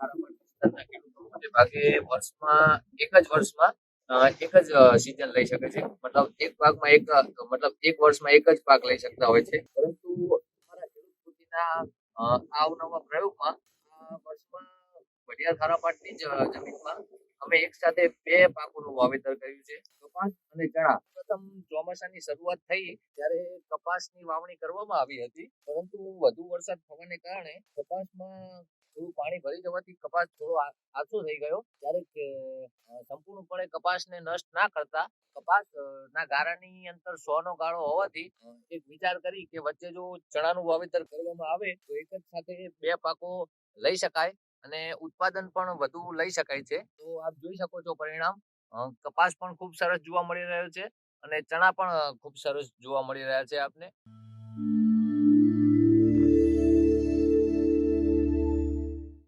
ખારાપર વિસ્તારના ખેડૂતો મોટે ભાગે વર્ષમાં, એક જ વર્ષમાં એક જ સિઝન લઈ શકે છે. મતલબ એક પાકમાં એક, મતલબ એક વર્ષમાં એક જ પાક લઈ શકતા હોય છે. પરંતુ અમારા ખેડૂત અવનવા પ્રયોગમાં વર્ષમાં વડિયાર ખારાપાટની જ જમીનમાં અમે એક સાથે બે પાકોનું વાવેતર કર્યું છે. કપાસ અને ચણા. પ્રથમ ચોમાસાની શરૂઆત થઈ ત્યારે કપાસની વાવણી કરવામાં આવી હતી. પરંતુ વધુ વરસાદ થવાને કારણે કપાસમાં થોડું પાણી ભરી જવાથી કપાસ થોડો આછો થઈ ગયો. ત્યારે સંપૂર્ણપણે કપાસને નષ્ટ ના કરતા, કપાસ ના ગાળાની અંતર સો નો ગાળો હોવાથી એક વિચાર કરી કે વચ્ચે જો ચણાનું વાવેતર કરવામાં આવે, તો એક જ સાથે બે પાકો લઈ શકાય અને ઉત્પાદન પણ વધુ લઈ શકાય છે. તો આપ જોઈ શકો છો પરિણામ કપાસ પણ ખૂબ સરસ જોવા મળી રહ્યો છે અને ચણા પણ ખૂબ સરસ જોવા મળી રહ્યા છે આપને.